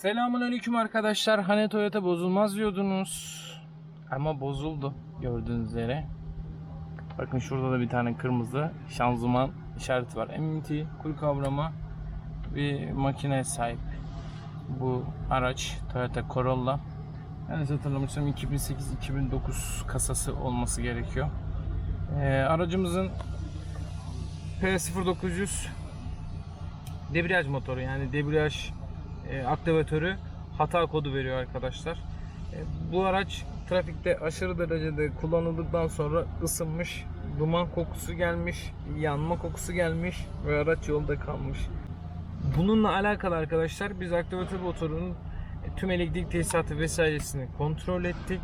Selamünaleyküm arkadaşlar. Hani Toyota bozulmaz diyordunuz. Ama bozuldu gördüğünüz üzere. Bakın şurada da bir tane kırmızı şanzıman işareti var. MMT kul kavrama bir makine sahip. Bu araç Toyota Corolla. Yani hatırlamışsam 2008-2009 kasası olması gerekiyor. Ee, aracımızın P0900 debriyaj motoru yani debriyaj e, aktivatörü hata kodu veriyor arkadaşlar. E, bu araç trafikte aşırı derecede kullanıldıktan sonra ısınmış, duman kokusu gelmiş, yanma kokusu gelmiş ve araç yolda kalmış. Bununla alakalı arkadaşlar biz aktivatör motorunun e, tüm elektrik tesisatı vesairesini kontrol ettik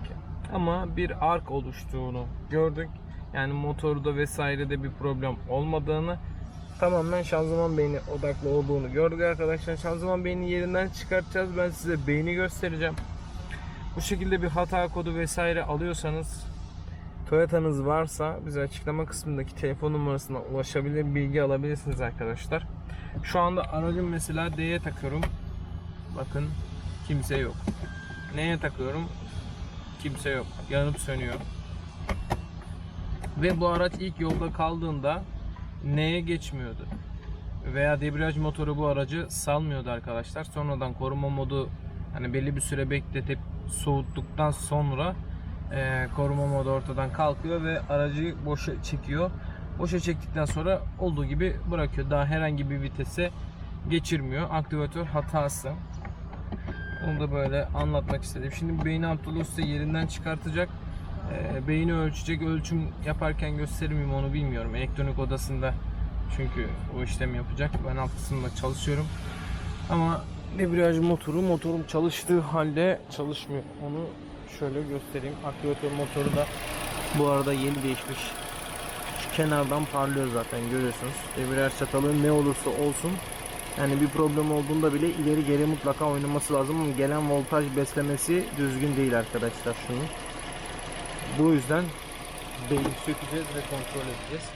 ama bir ark oluştuğunu gördük. Yani motorda vesairede bir problem olmadığını tamamen şanzıman beyni odaklı olduğunu gördük arkadaşlar. Şanzıman beyni yerinden çıkartacağız. Ben size beyni göstereceğim. Bu şekilde bir hata kodu vesaire alıyorsanız Toyota'nız varsa bize açıklama kısmındaki telefon numarasına ulaşabilir, bilgi alabilirsiniz arkadaşlar. Şu anda aracım mesela D'ye takıyorum. Bakın kimse yok. Neye takıyorum? Kimse yok. Yanıp sönüyor. Ve bu araç ilk yolda kaldığında neye geçmiyordu? Veya debriyaj motoru bu aracı salmıyordu arkadaşlar. Sonradan koruma modu hani belli bir süre bekletip soğuttuktan sonra e, koruma modu ortadan kalkıyor ve aracı boşa çekiyor. Boşa çektikten sonra olduğu gibi bırakıyor. Daha herhangi bir vitese geçirmiyor. Aktivatör hatası. Onu da böyle anlatmak istedim. Şimdi beyni Abdullah yerinden çıkartacak. E, beyni ölçecek. Ölçüm yaparken gösterir miyim onu bilmiyorum. Elektronik odasında çünkü o işlemi yapacak. Ben alt kısımda çalışıyorum. Ama debriyaj motoru motorum çalıştığı halde çalışmıyor. Onu şöyle göstereyim. Aktivatör motoru da bu arada yeni değişmiş. Şu kenardan parlıyor zaten görüyorsunuz. Debriyaj çatalı ne olursa olsun yani bir problem olduğunda bile ileri geri mutlaka oynaması lazım gelen voltaj beslemesi düzgün değil arkadaşlar şunu. Bu yüzden beyin sökeceğiz ve kontrol edeceğiz.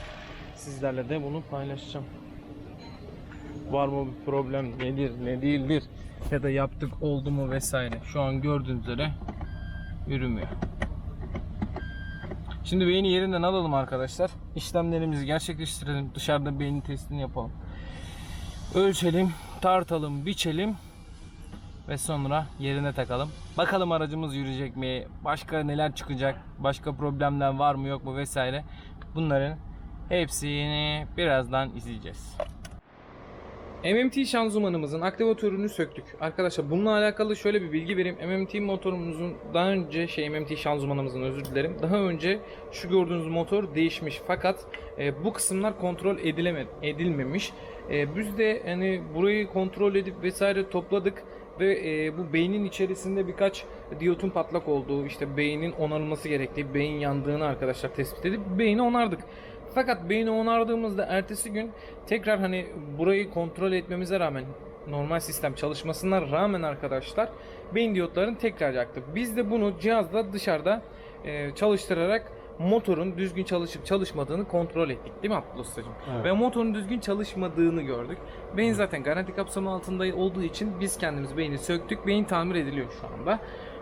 Sizlerle de bunu paylaşacağım. Var mı bir problem nedir ne değildir ya da yaptık oldu mu vesaire. Şu an gördüğünüz üzere yürümüyor. Şimdi beyni yerinden alalım arkadaşlar. İşlemlerimizi gerçekleştirelim. Dışarıda beynin testini yapalım. Ölçelim, tartalım, biçelim ve sonra yerine takalım. Bakalım aracımız yürüyecek mi? Başka neler çıkacak? Başka problemler var mı yok mu vesaire. Bunların hepsini birazdan izleyeceğiz. MMT şanzımanımızın aktivatörünü söktük. Arkadaşlar bununla alakalı şöyle bir bilgi vereyim. MMT motorumuzun daha önce şey MMT şanzımanımızın özür dilerim. Daha önce şu gördüğünüz motor değişmiş fakat e, bu kısımlar kontrol edileme, edilmemiş. E, biz de hani burayı kontrol edip vesaire topladık ve e, bu beynin içerisinde birkaç diyotun patlak olduğu, işte beynin onarılması gerektiği, beyin yandığını arkadaşlar tespit edip beyni onardık. Fakat beyni onardığımızda ertesi gün tekrar hani burayı kontrol etmemize rağmen normal sistem çalışmasına rağmen arkadaşlar beyin diyotların tekrar yaktı. Biz de bunu cihazla dışarıda e, çalıştırarak motorun düzgün çalışıp çalışmadığını kontrol ettik değil mi Abdullah Ustacığım? Evet. Ve motorun düzgün çalışmadığını gördük. Beyin zaten garanti kapsamı altında olduğu için biz kendimiz beyni söktük. Beyin tamir ediliyor şu anda.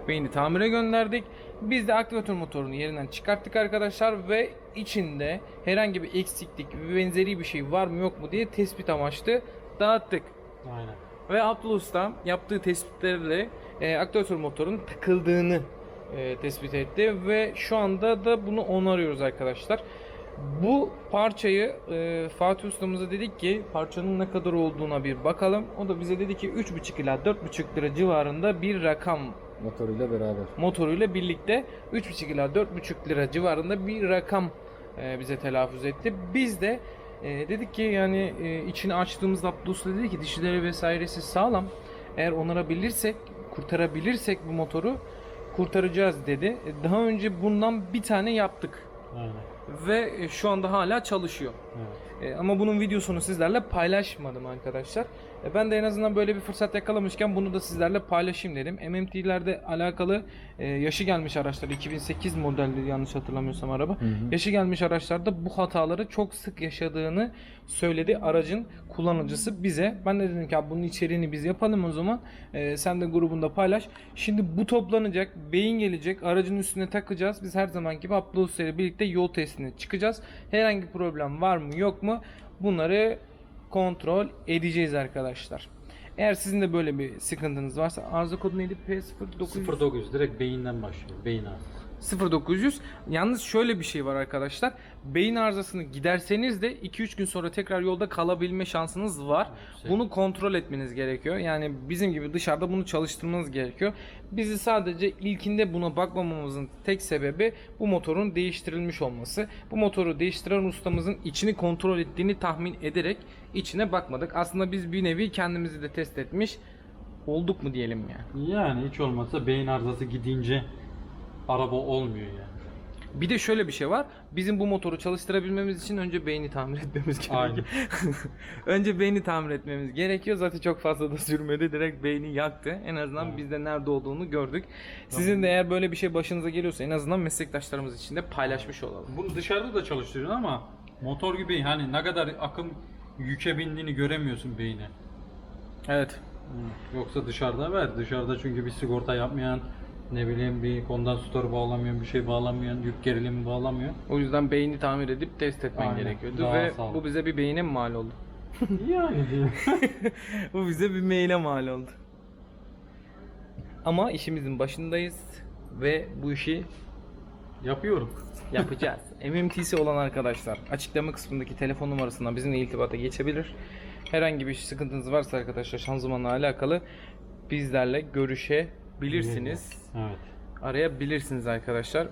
Beyni tamire gönderdik. Biz de aktivatör motorunu yerinden çıkarttık arkadaşlar ve içinde herhangi bir eksiklik ve benzeri bir şey var mı yok mu diye tespit amaçlı dağıttık. Aynen. Ve Abdullah Usta yaptığı tespitlerle e, aktivatör motorun takıldığını e, tespit etti ve şu anda da bunu onarıyoruz arkadaşlar. Bu parçayı e, Fatih Usta'mıza dedik ki parçanın ne kadar olduğuna bir bakalım. O da bize dedi ki 3,5 ila 4,5 lira civarında bir rakam Motoruyla beraber. motoruyla birlikte 3,5 ila 4,5 lira civarında bir rakam e, bize telaffuz etti. Biz de e, dedik ki yani e, içini açtığımızda Abdullah Usta dedi ki dişleri vesairesi sağlam. Eğer onarabilirsek, kurtarabilirsek bu motoru kurtaracağız dedi. E, Daha önce bundan bir tane yaptık. Aynen. ve e, şu anda hala çalışıyor. Evet. E, ama bunun videosunu sizlerle paylaşmadım arkadaşlar. E, ben de en azından böyle bir fırsat yakalamışken bunu da sizlerle paylaşayım dedim. MMT'lerde alakalı e, yaşı gelmiş araçlar 2008 modelli yanlış hatırlamıyorsam araba. hı. Yaşı gelmiş araçlarda bu hataları çok sık yaşadığını söyledi aracın kullanıcısı bize. Ben de dedim ki "Abi bunun içeriğini biz yapalım o zaman. E, sen de grubunda paylaş. Şimdi bu toplanacak, beyin gelecek, aracın üstüne takacağız. Biz her zaman gibi Upload ile birlikte yol testine çıkacağız. Herhangi problem var mı yok mu? Bunları kontrol edeceğiz arkadaşlar. Eğer sizin de böyle bir sıkıntınız varsa arıza kodu neydi? P0900 0900 direkt beyinden başlıyor. Beyin ağrısı. 0900. Yalnız şöyle bir şey var arkadaşlar. Beyin arızasını giderseniz de 2-3 gün sonra tekrar yolda kalabilme şansınız var. Yüksek. Bunu kontrol etmeniz gerekiyor. Yani bizim gibi dışarıda bunu çalıştırmanız gerekiyor. Bizi sadece ilkinde buna bakmamamızın tek sebebi bu motorun değiştirilmiş olması. Bu motoru değiştiren ustamızın içini kontrol ettiğini tahmin ederek içine bakmadık. Aslında biz bir nevi kendimizi de test etmiş olduk mu diyelim yani. Yani hiç olmazsa beyin arızası gidince araba olmuyor yani. Bir de şöyle bir şey var. Bizim bu motoru çalıştırabilmemiz için önce beyni tamir etmemiz gerekiyor. Önce beyni tamir etmemiz gerekiyor. Zaten çok fazla da sürmedi. Direkt beyni yaktı. En azından Evet. biz de nerede olduğunu gördük. Sizin de eğer böyle bir şey başınıza geliyorsa en azından meslektaşlarımız için de paylaşmış olalım. Bunu dışarıda da çalıştırıyorsun ama motor gibi hani ne kadar akım yüke bindiğini göremiyorsun beyine. Evet. Yoksa dışarıda ver. Dışarıda çünkü bir sigorta yapmayan, ne bileyim bir kondansatör bağlamayan, bir şey bağlamayan, yük gerilimi bağlamıyor. O yüzden beyni tamir edip test etmen Aynen. gerekiyordu Daha ve sağlıklı. bu bize bir beyine mi mal oldu? yani bu bize bir maile mal oldu. Ama işimizin başındayız ve bu işi Yapıyorum. yapacağız. MMT'si olan arkadaşlar açıklama kısmındaki telefon numarasından bizimle irtibata geçebilir. Herhangi bir sıkıntınız varsa arkadaşlar şanzımanla alakalı bizlerle görüşebilirsiniz. Evet. Arayabilirsiniz arkadaşlar.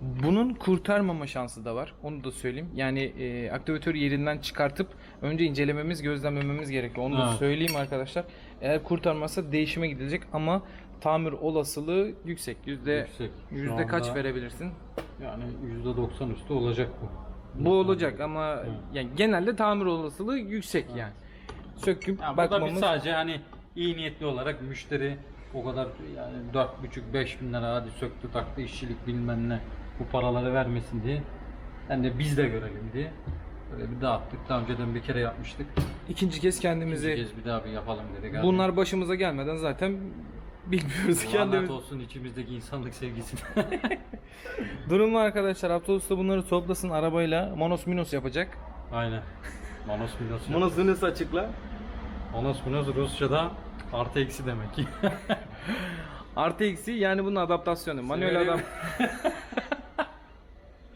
Bunun kurtarmama şansı da var. Onu da söyleyeyim. Yani e, aktivatörü yerinden çıkartıp önce incelememiz, gözlemlememiz gerekiyor. Onu da Evet. söyleyeyim arkadaşlar. Eğer kurtarmazsa değişime gidilecek ama tamir olasılığı yüksek. Yüzde Yüksek. Şu yüzde kaç anda verebilirsin? Yani %90 üstü olacak bu. Bu olacak ama Evet. yani genelde tamir olasılığı yüksek yani. Söküp Yani burada biz bakmamız sadece hani iyi niyetli olarak müşteri o kadar yani 4,5-5 bin lira hadi söktü taktı işçilik bilmem ne bu paraları vermesin diye. Hem de biz de görelim diye. Böyle bir dağıttık. Daha önceden bir kere yapmıştık. ikinci kez kendimizi İkinci kez bir daha bir yapalım dedik. Hadi. bunlar başımıza gelmeden zaten bilmiyoruz Lanet kendimiz. olsun içimizdeki insanlık sevgisine. Durumlu arkadaşlar Abdullah Usta bunları toplasın arabayla Monos Minos yapacak. Aynen. Manos Minos. Monos Minos açıkla. Manos Minos Rusça'da artı eksi demek ki. Artı eksi yani bunun adaptasyonu. Manuel adam.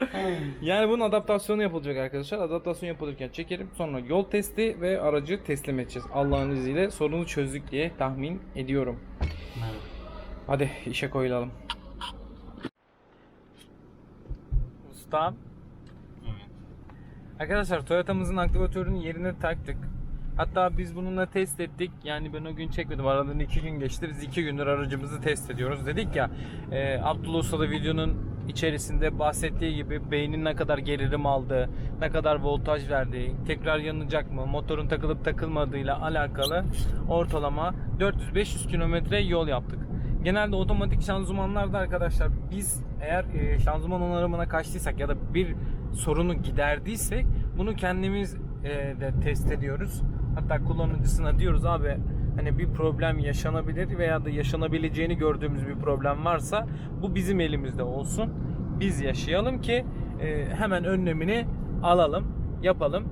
yani bunun adaptasyonu yapılacak arkadaşlar. Adaptasyon yapılırken çekerim. Sonra yol testi ve aracı teslim edeceğiz. Allah'ın izniyle sorunu çözdük diye tahmin ediyorum. evet. Hadi işe koyulalım. Ustam. evet. Arkadaşlar Toyota'mızın aktivatörünün yerine taktık. Hatta biz bununla test ettik. Yani ben o gün çekmedim. Aradan iki gün geçti. Biz iki gündür aracımızı test ediyoruz. Dedik ya e, Abdullah Usta videonun içerisinde bahsettiği gibi beynin ne kadar gerilim aldığı, ne kadar voltaj verdiği, tekrar yanacak mı, motorun takılıp takılmadığıyla alakalı ortalama 400-500 kilometre yol yaptık. Genelde otomatik şanzımanlarda arkadaşlar biz eğer e, şanzıman onarımına kaçtıysak ya da bir sorunu giderdiysek bunu kendimiz e, de test ediyoruz. Hatta kullanıcısına diyoruz abi hani bir problem yaşanabilir veya da yaşanabileceğini gördüğümüz bir problem varsa bu bizim elimizde olsun. Biz yaşayalım ki e, hemen önlemini alalım, yapalım.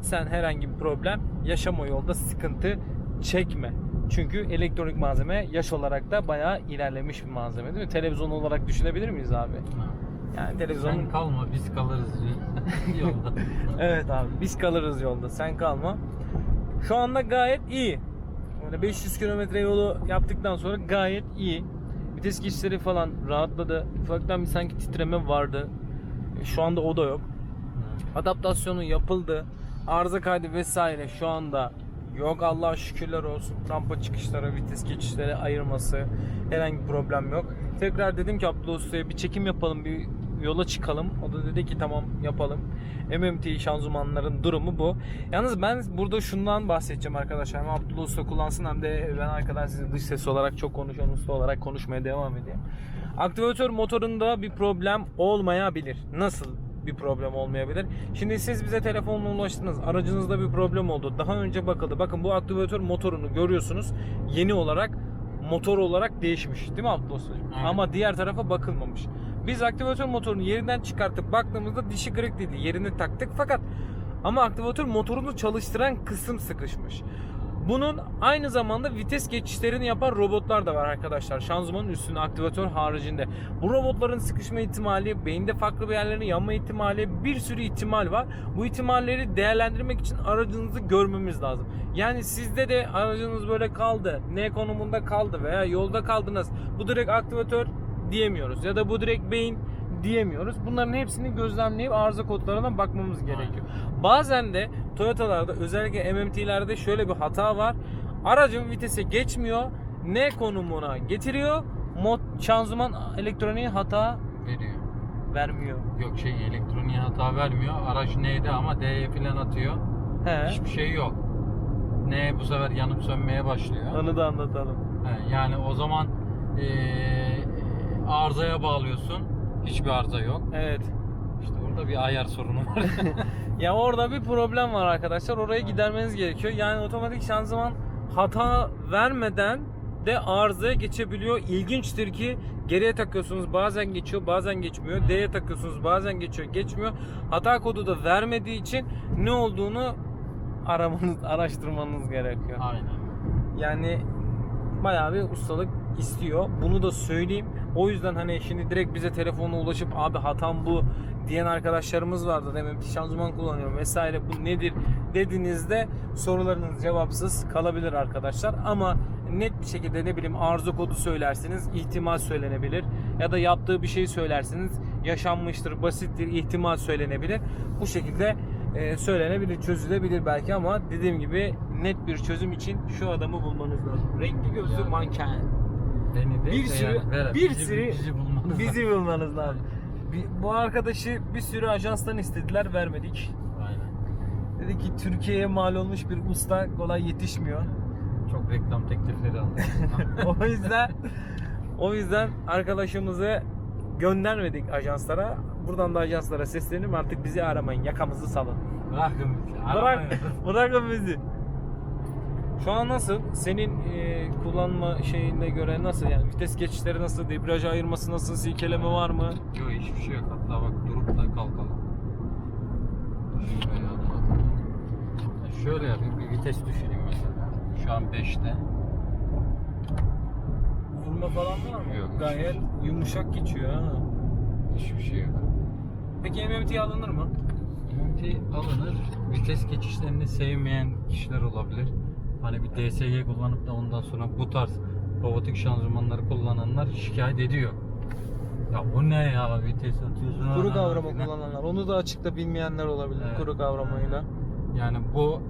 Sen herhangi bir problem yaşama yolda sıkıntı çekme. Çünkü elektronik malzeme yaş olarak da bayağı ilerlemiş bir malzeme değil mi? Televizyon olarak düşünebilir miyiz abi? Yani televizyonun Sen kalma biz kalırız yolda. Evet abi biz kalırız yolda sen kalma. Şu anda gayet iyi. Yani 500 kilometre yolu yaptıktan sonra gayet iyi. Vites geçişleri falan rahatladı. Ufaktan bir sanki titreme vardı. E, Şu anda o da yok. Adaptasyonu yapıldı. Arıza kaydı vesaire şu anda yok. Allah'a şükürler olsun. Rampa çıkışları, vites geçişleri ayırması herhangi bir problem yok. Tekrar dedim ki Abdullah Usta'ya bir çekim yapalım, bir yola çıkalım. O da dedi ki tamam yapalım. MMT şanzımanların durumu bu. Yalnız ben burada şundan bahsedeceğim arkadaşlar. Hem Abdullah Usta kullansın hem de ben arkadan size dış ses olarak çok konuşan usta olarak konuşmaya devam edeyim. Aktivatör motorunda bir problem olmayabilir. Nasıl bir problem olmayabilir? Şimdi siz bize telefonla ulaştınız. Aracınızda bir problem oldu. Daha önce bakıldı. Bakın bu aktivatör motorunu görüyorsunuz. Yeni olarak motor olarak değişmiş. Değil mi Abdullah. Ama diğer tarafa bakılmamış. Biz aktivatör motorunu yerinden çıkartıp baktığımızda dişi kırık dedi. Yerini taktık fakat ama aktivatör motorunu çalıştıran kısım sıkışmış. Bunun aynı zamanda vites geçişlerini yapan robotlar da var arkadaşlar. Şanzımanın üstünde aktivatör haricinde. Bu robotların sıkışma ihtimali, beyinde farklı bir yerlerin yanma ihtimali, bir sürü ihtimal var. Bu ihtimalleri değerlendirmek için aracınızı görmemiz lazım. Yani sizde de aracınız böyle kaldı, ne konumunda kaldı veya yolda kaldınız. Bu direkt aktivatör diyemiyoruz ya da bu direkt beyin diyemiyoruz. Bunların hepsini gözlemleyip arıza kodlarına bakmamız gerekiyor. Bazen de Toyota'larda özellikle MMT'lerde şöyle bir hata var. Aracın vitese geçmiyor. Ne konumuna getiriyor. Mod şanzıman elektroniği hata Veriyor. vermiyor. Yok şey elektroniğe hata vermiyor. Araç N'de ama D'ye falan atıyor. He. Hiçbir şey yok. N bu sefer yanıp sönmeye başlıyor. Onu da anlatalım. He, yani o zaman eee, arızaya bağlıyorsun. Hiçbir arıza yok. Evet. İşte orada bir ayar sorunu var. Ya orada bir problem var arkadaşlar. Orayı gidermeniz gerekiyor. Yani otomatik şanzıman hata vermeden de arızaya geçebiliyor. İlginçtir ki geriye takıyorsunuz bazen geçiyor bazen geçmiyor. D'ye takıyorsunuz bazen geçiyor geçmiyor. Hata kodu da vermediği için ne olduğunu aramanız, araştırmanız gerekiyor. Aynen. Yani bayağı bir ustalık istiyor. Bunu da söyleyeyim. O yüzden hani şimdi direkt bize telefonla ulaşıp abi hatam bu diyen arkadaşlarımız vardı. Demek ki şanzıman kullanıyorum vesaire bu nedir dediğinizde sorularınız cevapsız kalabilir arkadaşlar. Ama net bir şekilde ne bileyim arıza kodu söylersiniz ihtimal söylenebilir. Ya da yaptığı bir şey söylersiniz yaşanmıştır basittir ihtimal söylenebilir. Bu şekilde e, söylenebilir, çözülebilir belki ama dediğim gibi net bir çözüm için şu adamı bulmanız lazım. Renkli gözlü manken. Beni de Bir de sürü- yani, Berat, bir bizi- sürü- bizi bulmanız Bizi bulmanız lazım. Bir- Bu arkadaşı bir sürü ajanstan istediler, vermedik. Aynen. Dedi ki Türkiye'ye mal olmuş bir usta kolay yetişmiyor. Çok reklam teklifleri aldım. o yüzden o yüzden arkadaşımızı göndermedik ajanslara. Buradan da ajanslara seslenim artık bizi aramayın. Yakamızı salın. Bırakın. Bırak, bırakın bizi. Şu an nasıl? Senin e, kullanma şeyine göre nasıl yani? Vites geçişleri nasıl? Debriyaj ayırması nasıl? Silkeleme var mı? Yok hiçbir şey yok. Hatta bak durup da kalkalım. Şöyle yapalım. Şöyle yapayım. Bir vites düşüreyim mesela. Şu an 5'te. Vurma falan var mı? Yok. Gayet yumuşak geçiyor ha. Hiçbir şey yok. Peki MMT alınır mı? MT alınır. Vites geçişlerini sevmeyen kişiler olabilir. Hani bir DSG kullanıp da ondan sonra bu tarz robotik şanzımanları kullananlar şikayet ediyor. Ya bu ne ya vites atıyorsun. Kuru kavrama kullananlar. Onu da açıkta bilmeyenler olabilir Evet. kuru kavramayla. Yani bu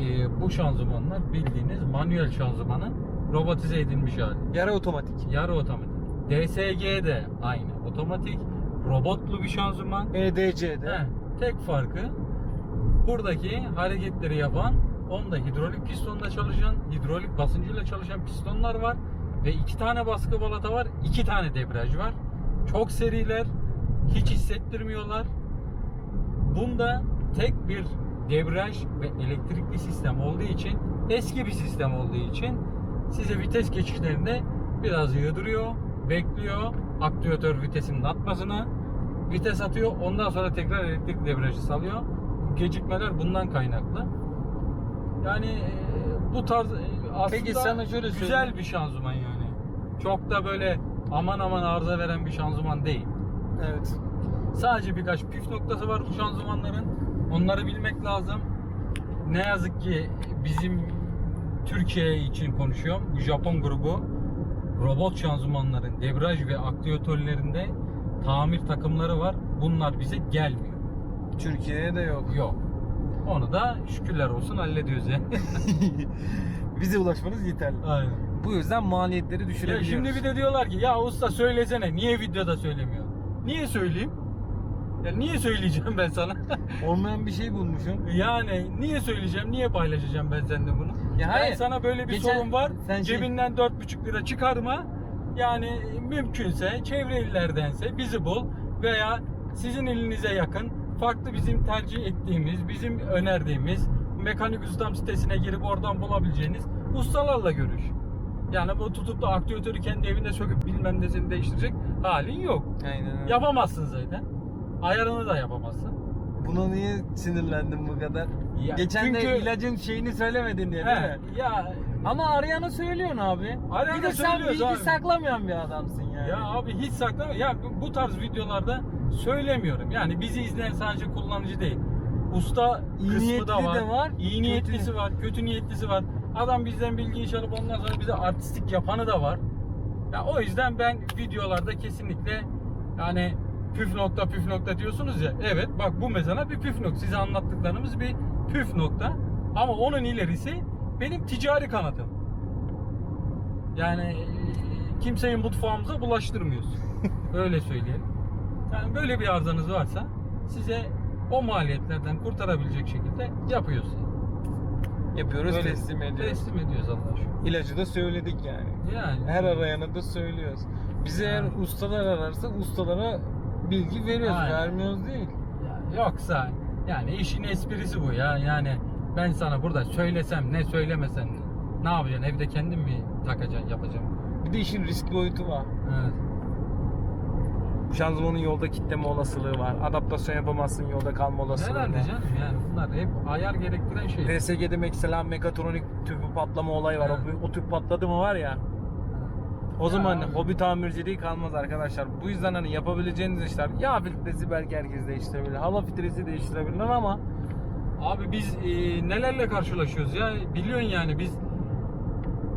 e, bu şanzımanlar bildiğiniz manuel şanzımanın robotize edilmiş hali. Yarı otomatik. Yarı otomatik. DSG de aynı. Otomatik robotlu bir şanzıman. EDC'de. Heh, tek farkı buradaki hareketleri yapan onda hidrolik pistonla çalışan, hidrolik basıncıyla çalışan pistonlar var ve iki tane baskı balata var, iki tane debriyaj var. Çok seriler, hiç hissettirmiyorlar. Bunda tek bir debriyaj ve elektrikli sistem olduğu için, eski bir sistem olduğu için size vites geçişlerinde biraz yığdırıyor, bekliyor aktüatör vitesinin atmasını vites atıyor. Ondan sonra tekrar elektrik debriyajı salıyor. Gecikmeler bundan kaynaklı. Yani e, bu tarz e, aslında Peki sana şöyle güzel söyleyeyim. bir şanzıman yani. Çok da böyle aman aman arıza veren bir şanzıman değil. Evet. Sadece birkaç püf noktası var bu şanzımanların. Onları bilmek lazım. Ne yazık ki bizim Türkiye için konuşuyorum. Bu Japon grubu robot şanzımanların debriyaj ve aktüatörlerinde tamir takımları var. Bunlar bize gelmiyor. Türkiye'ye de yok. Yok. Onu da şükürler olsun hallediyoruz yani. Bize ulaşmanız yeterli. Aynen. Bu yüzden maliyetleri Ya düşürebiliyoruz. şimdi bir de diyorlar ki ya usta söylesene niye videoda söylemiyor? Niye söyleyeyim? Ya niye söyleyeceğim ben sana? Olmayan bir şey bulmuşum. yani niye söyleyeceğim? Niye paylaşacağım ben seninle bunu? Ya ben hayır. sana böyle bir Geçen- sorun var. sen şey- cebinden dört buçuk lira çıkarma. Yani mümkünse çevre illerdense bizi bul veya sizin elinize yakın farklı bizim tercih ettiğimiz, bizim önerdiğimiz mekanik ustam sitesine girip oradan bulabileceğiniz ustalarla görüş. Yani bu tutup da aktivatörü kendi evinde söküp bilmem nesini değiştirecek halin yok. Aynen öyle. Yapamazsın zaten. Ayarını da yapamazsın. Buna niye sinirlendin bu kadar? Ya Geçen de çünkü- ilacın şeyini söylemedin diye değil He, mi? ya Ama arayanı söylüyorsun abi. Arayanı bir de sen söylüyoruz bilgi abi. saklamayan bir adamsın yani. Ya abi hiç saklama. Ya bu- bu tarz videolarda söylemiyorum. Yani bizi izleyen sadece kullanıcı değil. Usta İyi kısmı niyetli da var. de var, iyi kötü niyetlisi ni- var, kötü niyetlisi var. Adam bizden bilgiyi çalıp ondan sonra bize artistik yapanı da var. Ya o yüzden ben videolarda kesinlikle yani püf nokta püf nokta diyorsunuz ya. Evet bak bu mesela bir püf nokta. Size anlattıklarımız bir püf nokta. Ama onun ilerisi benim ticari kanatım. Yani e, kimseyi mutfağımıza bulaştırmıyoruz. Öyle söyleyelim. Yani böyle bir arızanız varsa size o maliyetlerden kurtarabilecek şekilde yapıyoruz. Yapıyoruz Öyle teslim ediyoruz. Teslim ediyoruz Allah'a şükür. İlacı da söyledik yani. Yani Her arayana da söylüyoruz. Bizi eğer Yani. ustalar ararsa ustalara bilgi veriyoruz. Aynen. Vermiyoruz değil. Ya yoksa yani işin esprisi bu ya. Yani ben sana burada söylesem ne söylemesem ne yapacaksın? Evde kendin mi takacaksın, yapacaksın? Bir de işin risk boyutu var. Evet. Şanzımanın yolda kitleme olasılığı var. Adaptasyon yapamazsın yolda kalma olasılığı Herhalde var. canım yani bunlar hep ayar gerektiren şey. DSG'de mesela mekatronik tüpü patlama olayı var. Evet. O, o tüp patladı mı var ya. O zaman abi. hobi tamirciliği kalmaz arkadaşlar. Bu yüzden hani yapabileceğiniz işler yağ filtresi belki herkes değiştirebilir. Hava filtresi değiştirebilir ama Abi biz e, nelerle karşılaşıyoruz ya biliyorsun yani biz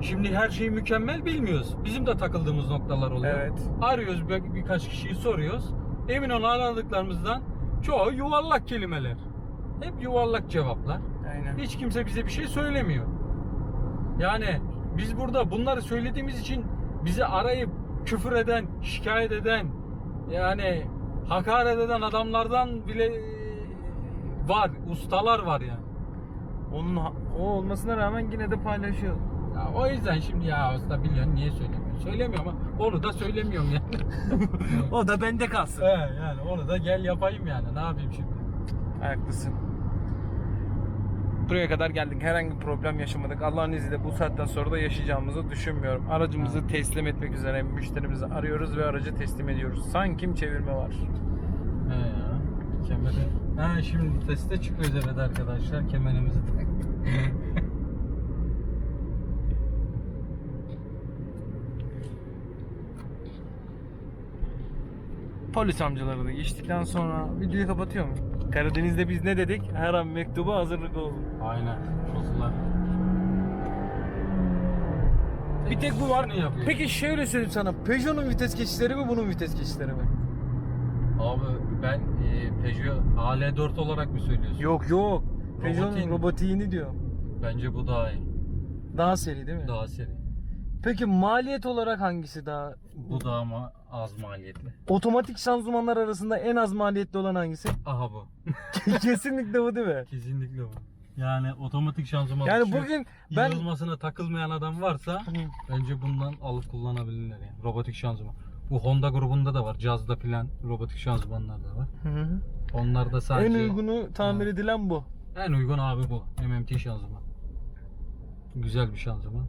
şimdi her şeyi mükemmel bilmiyoruz. Bizim de takıldığımız noktalar oluyor. Evet. Arıyoruz bir, birkaç kişiyi soruyoruz. Emin ol aradıklarımızdan çoğu yuvarlak kelimeler. Hep yuvarlak cevaplar. aynen. Hiç kimse bize bir şey söylemiyor. Yani biz burada bunları söylediğimiz için bizi arayıp küfür eden, şikayet eden, yani hakaret eden adamlardan bile e, var, ustalar var yani. Onun o olmasına rağmen yine de paylaşıyor. Ya o yüzden şimdi ya usta biliyorsun niye söylemiyor? Söylemiyor ama onu da söylemiyorum yani. o da bende kalsın. He yani onu da gel yapayım yani ne yapayım şimdi? Haklısın. Buraya kadar geldik. Herhangi bir problem yaşamadık. Allah'ın izniyle bu saatten sonra da yaşayacağımızı düşünmüyorum. Aracımızı teslim etmek üzere müşterimizi arıyoruz ve aracı teslim ediyoruz. Sanki çevirme var. He ya. Kemeri. Ha şimdi teste çıkıyoruz evet arkadaşlar. Kemerimizi tak. Polis amcaları da geçtikten sonra videoyu kapatıyor mu? Karadeniz'de biz ne dedik? Her an mektuba hazırlık olun. Aynen. Kuzular. Bir tek bu var. Ne yapıyor? Peki şöyle söyleyeyim sana. Peugeot'un vites geçişleri mi bunun vites geçişleri mi? Abi ben e, Peugeot AL4 olarak mı söylüyorsun? Yok yok. Peugeot'un Robotiğin- robotiğini diyor. Bence bu daha iyi. Daha seri değil mi? Daha seri. Peki maliyet olarak hangisi daha? Bu daha ama az maliyetli. Otomatik şanzımanlar arasında en az maliyetli olan hangisi? Aha bu. Kesinlikle bu değil mi? Kesinlikle bu. Yani otomatik şanzıman Yani şu bugün ben yığılmasına takılmayan adam varsa bence bundan alıp kullanabilirler yani. Robotik şanzıman. Bu Honda grubunda da var. Jazda filan robotik şanzımanlar da var. Onlar da sadece en uygunu tamir edilen bu. en uygun abi bu. MMT şanzıman. Güzel bir şanzıman.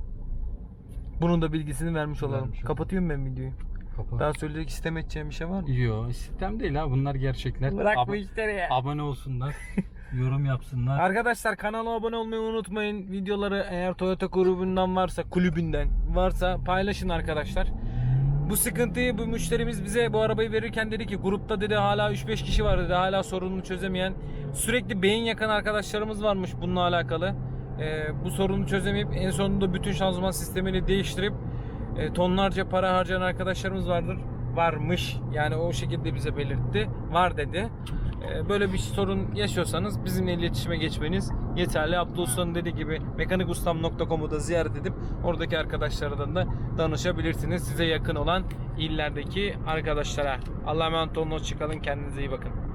Bunun da bilgisini vermiş olalım. Vermiş olalım. Kapatıyorum ben videoyu. Kapağı. Daha söyleyecek istem edeceğim bir şey var mı? Yo, sistem değil ha. Bunlar gerçekler. Bırak Ab- bu işleri ya. abone olsunlar. yorum yapsınlar. Arkadaşlar kanala abone olmayı unutmayın. Videoları eğer Toyota grubundan varsa, kulübünden varsa paylaşın arkadaşlar. Bu sıkıntıyı bu müşterimiz bize bu arabayı verirken dedi ki grupta dedi hala 3-5 kişi var dedi hala sorununu çözemeyen. Sürekli beyin yakan arkadaşlarımız varmış bununla alakalı. Ee, bu sorunu çözemeyip en sonunda bütün şanzıman sistemini değiştirip e, tonlarca para harcayan arkadaşlarımız vardır. Varmış. Yani o şekilde bize belirtti. Var dedi. Ee, Böyle bir sorun yaşıyorsanız bizimle iletişime geçmeniz yeterli. Abdü Usta'nın dediği gibi mekanikustam.com'u da ziyaret edip oradaki arkadaşlardan da danışabilirsiniz. Size yakın olan illerdeki arkadaşlara. Allah'a emanet olun. Hoşçakalın. Kendinize iyi bakın.